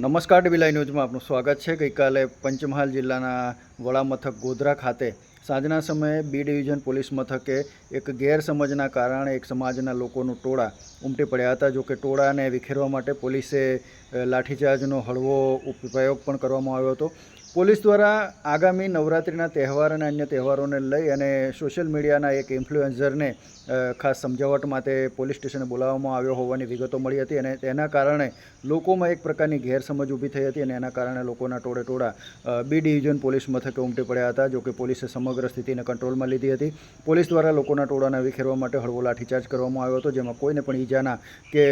નમસ્કાર ડીબીલાઈ ન્યૂઝમાં આપનું સ્વાગત છે. ગઈકાલે પંચમહાલ જિલ્લાના વડામથક ગોધરા ખાતે સાંજના સમયે બી ડિવિઝન પોલીસ મથકે એક ગેરસમજના કારણે એક સમાજના લોકોનું ટોળા ઉમટી પડ્યા હતા. જોકે ટોળાને વિખેરવા માટે પોલીસે લાઠીચાર્જનો હળવો પ્રયોગ પણ કરવામાં આવ્યો હતો. પોલીસ દ્વારા આગામી નવરાત્રિના તહેવાર અને અન્ય તહેવારોને લઈ અને સોશિયલ મીડિયાના એક ઇન્ફ્લુએન્સરને ખાસ સમજાવટ માટે પોલીસ સ્ટેશને બોલાવવામાં આવ્યો હોવાની વિગતો મળી હતી અને તેના કારણે લોકોમાં એક પ્રકારની ગેરસમજ ઊભી થઈ હતી અને એના કારણે લોકોના ટોળે ટોળા બી ડિવિઝન પોલીસ મથકે ઉમટી પડ્યા હતા જોકે પોલીસે સમગ્ર સ્થિતિને કંટ્રોલમાં લીધી હતી. પોલીસ દ્વારા લોકોના ટોળાને વિખેરવા માટે હળવો લાઠીચાર્જ કરવામાં આવ્યો હતો જેમાં કોઈને પણ ઈજાના કે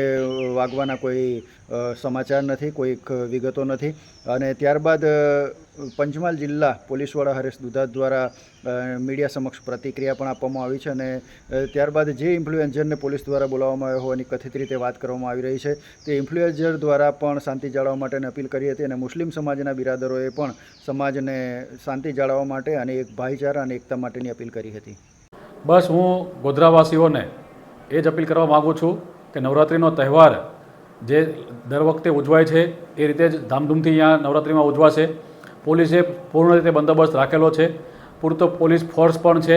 વાગવાના કોઈ અ, સમાચાર નથી, કોઈ વિગતો નથી. અને ત્યારબાદ પંચમહાલ જિલ્લા પોલીસવાળા હરેશ દુધાત દ્વારા મીડિયા સમક્ષ પ્રતિક્રિયા પણ આપવામાં આવી છે અને ત્યારબાદ જે ઇન્ફ્લુએન્ઝરને પોલીસ દ્વારા બોલાવવામાં આવ્યો હોવાની કથિત રીતે વાત કરવામાં આવી રહી છે. તે ઇન્ફ્લુએન્ઝર દ્વારા પણ શાંતિ જાળવવા માટેની અપીલ કરી હતી અને મુસ્લિમ સમાજના બિરાદરોએ પણ સમાજને શાંતિ જાળવવા માટે અને એક ભાઈચારા અને એકતા માટેની અપીલ કરી હતી. બસ હું ગોધરાવાસીઓને એ જ અપીલ કરવા માગું છું કે નવરાત્રિનો તહેવાર જે દર વખતે ઉજવાય છે, એ રીતે જ ધામધૂમથી અહીંયા નવરાત્રિમાં ઉજવાશે. પોલીસે પૂર્ણ રીતે બંદોબસ્ત રાખેલો છે. પૂરતો પોલીસ ફોર્સ પણ છે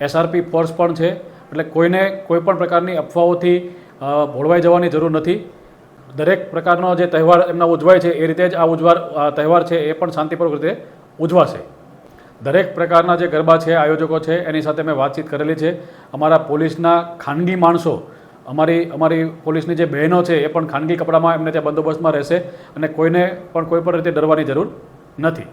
એસઆરપી ફોર્સ પણ છે, એટલે કોઈને કોઈ પણ પ્રકારની અફવાઓથી ભોળવાઈ જવાની જરૂર નથી. દરેક પ્રકારનો જે તહેવાર એમના ઉજવાય છે, એ રીતે જ આ ઉજવાર તહેવાર છે, એ પણ શાંતિપૂર્વક રીતે ઉજવાશે. દરેક પ્રકારના જે ગરબા છે, આયોજકો છે, એની સાથે મેં વાતચીત કરેલી છે. અમારા પોલીસના ખાનગી માણસો અમારી અમારી પોલીસની જે બહેનો છે એ પણ ખાનગી કપડામાં એમને ત્યાં બંદોબસ્તમાં રહેશે અને કોઈને પણ કોઈ પણ રીતે ડરવાની જરૂર નથી.